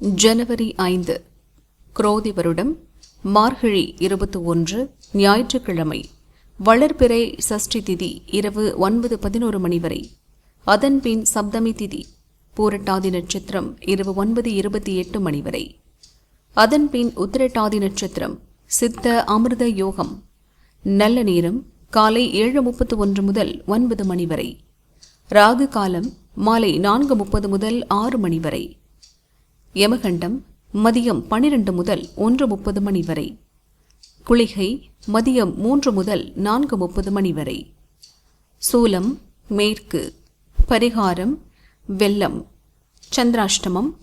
ஜனவரி ஐந்து குரோதி வருடம் மார்கழி இருபத்தி ஒன்று ஞாயிற்றுக்கிழமை வளர்பிறை சஷ்டி திதி இரவு ஒன்பது பதினோரு மணி வரை. அதன்பின் சப்தமி திதி பூரட்டாதி நட்சத்திரம் இரவு ஒன்பது இருபத்தி எட்டு மணி வரை. அதன்பின் உத்திரட்டாதி நட்சத்திரம் சித்த அமிர்த யோகம். நல்ல நேரம் காலை ஏழு முப்பத்து ஒன்று முதல் ஒன்பது மணி வரை. ராகு காலம் மாலை நான்கு முப்பது முதல் ஆறு மணி வரை. யமகண்டம் மதியம் பனிரெண்டு முதல் ஒன்று முப்பது மணி வரை. குளிகை மதியம் மூன்று முதல் நான்கு முப்பது மணி வரை. சூலம் மேற்கு. பரிகாரம் வெள்ளம். சந்திராஷ்டமம்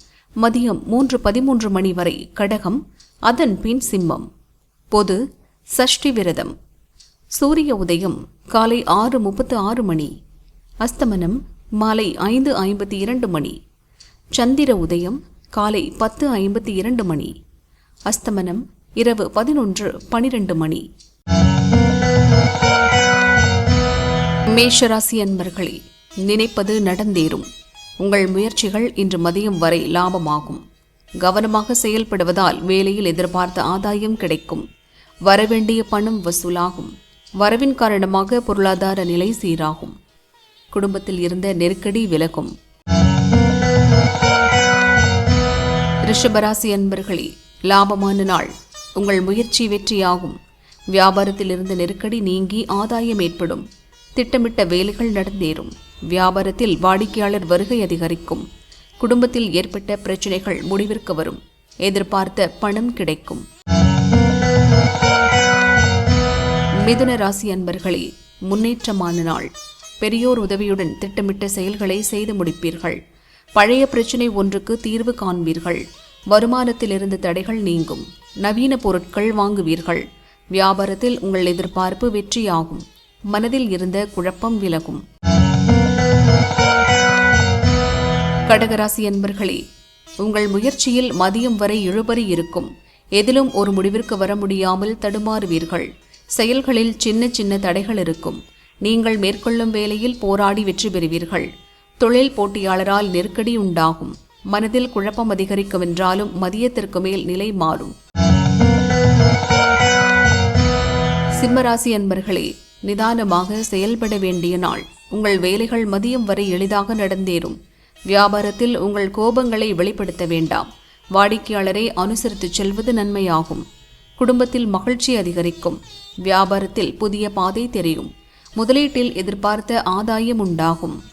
மதியம் மூன்று பதிமூன்று மணி வரை. கடகம் அதன் பின் சிம்மம். பொது சஷ்டி விரதம். சூரிய உதயம் காலை ஆறு முப்பத்து ஆறு மணி. அஸ்தமனம் மாலை ஐந்து ஐம்பத்தி இரண்டு மணி. சந்திர உதயம் காலை பத்து ஐம்பத்தி இரண்டு மணி. அஸ்தமனம் இரவு பதினொன்று பனிரெண்டு மணி. மேஷராசி அன்பர்களே நினைப்பது நடந்தேறும். உங்கள் முயற்சிகள் இன்று மதியம் வரை லாபமாகும். கவனமாக செயல்படுவதால் வேலையில் எதிர்பார்த்த ஆதாயம் கிடைக்கும். வரவேண்டிய பணம் வசூலாகும். வரவின் காரணமாக பொருளாதார நிலை சீராகும். குடும்பத்தில் இருந்த நெருக்கடி விலகும். ரிஷபராசி அன்பர்களே லாபமான நாள். உங்கள் முயற்சி வெற்றியாகும். வியாபாரத்தில் இருந்த நெருக்கடி நீங்கி ஆதாயம் ஏற்படும். திட்டமிட்ட வேலைகள் நடந்தேறும். வியாபாரத்தில் வாடிக்கையாளர் வருகை அதிகரிக்கும். குடும்பத்தில் ஏற்பட்ட பிரச்சனைகள் முடிவிற்கு வரும். எதிர்பார்த்த பணம் கிடைக்கும். மிதுன ராசி அன்பர்களே முன்னேற்றமான நாள். பெரியோர் உதவியுடன் திட்டமிட்ட செயல்களை செய்து முடிப்பீர்கள். பழைய பிரச்சினை ஒன்றுக்கு தீர்வு காண்பீர்கள். வருமானத்திலிருந்து தடைகள் நீங்கும். நவீன பொருட்கள் வாங்குவீர்கள். வியாபாரத்தில் உங்கள் எதிர்பார்ப்பு வெற்றியாகும். மனதில் இருந்த குழப்பம் விலகும். கடகராசி என்பர்களே உங்கள் முயற்சியில் மதியம் வரை இழுபறி இருக்கும். எதிலும் ஒரு முடிவிற்கு வர முடியாமல் தடுமாறுவீர்கள். செயல்களில் சின்ன சின்ன தடைகள் இருக்கும். நீங்கள் மேற்கொள்ளும் வேலையில் போராடி வெற்றி பெறுவீர்கள். தொழில் போட்டியாளரால் நெருக்கடி உண்டாகும். மனதில் குழப்பம் அதிகரிக்கும் என்றாலும் மதியத்திற்கு மேல் நிலை மாறும். சிம்மராசி அன்பர்களே நிதானமாக செயல்பட வேண்டிய நாள். உங்கள் வேலைகள் மதியம் வரை எளிதாக நடந்தேறும். வியாபாரத்தில் உங்கள் கோபங்களை வெளிப்படுத்த வேண்டாம். வாடிக்கையாளரை அனுசரித்துச் செல்வது நன்மையாகும். குடும்பத்தில் மகிழ்ச்சி அதிகரிக்கும். வியாபாரத்தில் புதிய பாதை தெரியும். முதலீட்டில் எதிர்பார்த்த ஆதாயம் உண்டாகும்.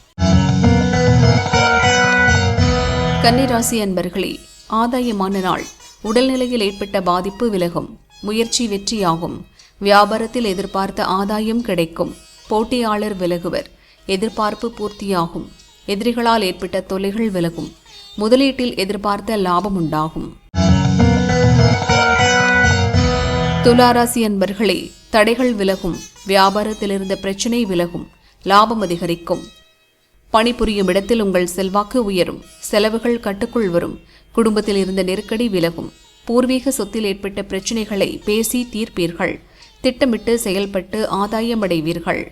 கன்னிராசி அன்பர்களே ஆதாயமான நாள். உடல்நிலையில் ஏற்பட்ட பாதிப்பு விலகும். முயற்சி வெற்றியாகும். வியாபாரத்தில் எதிர்பார்த்த ஆதாயம் கிடைக்கும். போட்டியாளர் விலகுவர். எதிர்பார்ப்பு பூர்த்தியாகும். எதிரிகளால் ஏற்பட்ட தொல்லைகள் விலகும். முதலீட்டில் எதிர்பார்த்த லாபம் உண்டாகும். துளாராசி அன்பர்களே தடைகள் விலகும். வியாபாரத்தில் இருந்த பிரச்சினை விலகும். லாபம் அதிகரிக்கும். பணிபுரியும் இடத்தில் உங்கள் செல்வாக்கு உயரும் செலவுகள் கட்டுக்குள் வரும் குடும்பத்தில் இருந்த நெருக்கடி விலகும் பூர்வீக சொத்தில் ஏற்பட்ட பிரச்சனைகளை பேசி தீர்ப்பீர்கள் திட்டமிட்டு செயல்பட்டு ஆதாயமடைவீர்கள்.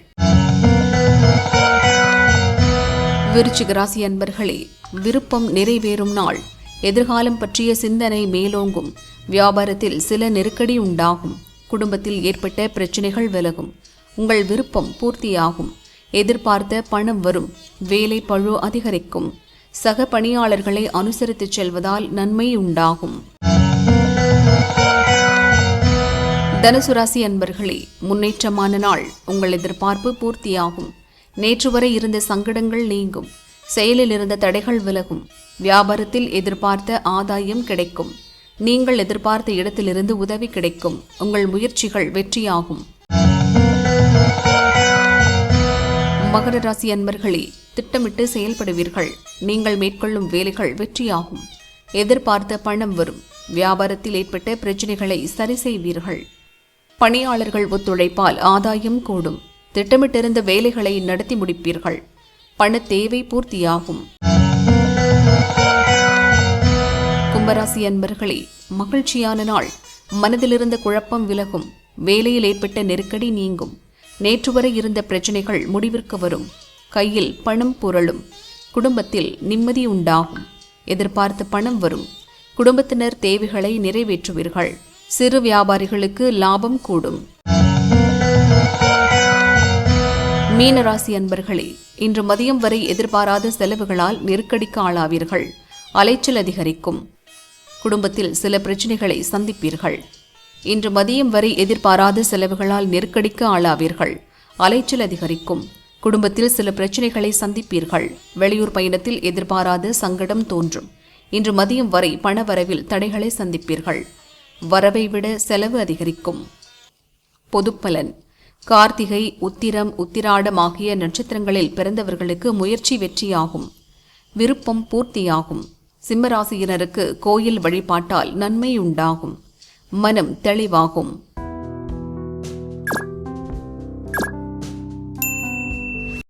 விருச்சிக ராசி அன்பர்களே விருப்பம் நிறைவேறும் நாள். எதிர்காலம் பற்றிய சிந்தனை மேலோங்கும். வியாபாரத்தில் சில நெருக்கடி உண்டாகும். குடும்பத்தில் ஏற்பட்ட பிரச்சனைகள் விலகும். உங்கள் விருப்பம் பூர்த்தியாகும். எதிர்பார்த்த பணம் வரும். வேலை பழு அதிகரிக்கும். சக பணியாளர்களை அனுசரித்துச் செல்வதால் நன்மை உண்டாகும். தனுசு ராசி அன்பர்களே முன்னேற்றமான நாள் உங்கள் எதிர்பார்ப்பு பூர்த்தியாகும். நேற்று வரை இருந்த சங்கடங்கள் நீங்கும். செயலில் இருந்த தடைகள் விலகும். வியாபாரத்தில் எதிர்பார்த்த ஆதாயம் கிடைக்கும். நீங்கள் எதிர்பார்த்த இடத்திலிருந்து உதவி கிடைக்கும். உங்கள் முயற்சிகள் வெற்றியாகும். மகர ராசி அன்பர்களே திட்டமிட்டு செயல்படுவீர்கள். நீங்கள் மேற்கொள்ளும் வேலைகள் வெற்றியாகும். எதிர்பார்த்த பணம் வரும். வியாபாரத்தில் ஏற்பட்ட பிரச்சனைகளை சரி செய்வீர்கள். பணியாளர்கள் ஒத்துழைப்பால் ஆதாயம் கூடும். திட்டமிட்டிருந்த வேலைகளை நடத்தி முடிப்பீர்கள். பண தேவை பூர்த்தியாகும். கும்பராசி அன்பர்களே மகிழ்ச்சியான நாள். மனதிலிருந்த குழப்பம் விலகும். வேலையில் ஏற்பட்ட நெருக்கடி நீங்கும். நேற்று வரை இருந்த பிரச்சனைகள் முடிவிற்கு வரும். கையில் பணம் புரளும். குடும்பத்தில் நிம்மதி உண்டாகும். எதிர்பார்த்த பணம் வரும். குடும்பத்தினர் தேவைகளை நிறைவேற்றுவீர்கள். சிறு வியாபாரிகளுக்கு லாபம் கூடும். மீனராசி அன்பர்களே இன்று மதியம் வரை எதிர்பாராத செலவுகளால் நெருக்கடிக்கு ஆளாவீர்கள். அலைச்சல் அதிகரிக்கும். குடும்பத்தில் சில பிரச்சனைகளை சந்திப்பீர்கள். இன்று மதியம் வரை எதிர்பாராத செலவுகளால் நெருக்கடிக்கு ஆளாவீர்கள். அலைச்சல் அதிகரிக்கும். குடும்பத்தில் சில பிரச்சனைகளை சந்திப்பீர்கள். வெளியூர் பயணத்தில் எதிர்பாராத சங்கடம் தோன்றும். இன்று மதியம் வரை பணவரவில் தடைகளை சந்திப்பீர்கள். வரவை விட செலவு அதிகரிக்கும். பொதுப்பலன். கார்த்திகை உத்திரம் உத்திராடம் ஆகிய நட்சத்திரங்களில் பிறந்தவர்களுக்கு முயற்சி வெற்றியாகும். விருப்பம் பூர்த்தியாகும். சிம்மராசியினருக்கு கோயில் வழிபாட்டால் நன்மை உண்டாகும். மனம் தெளிவாகும்.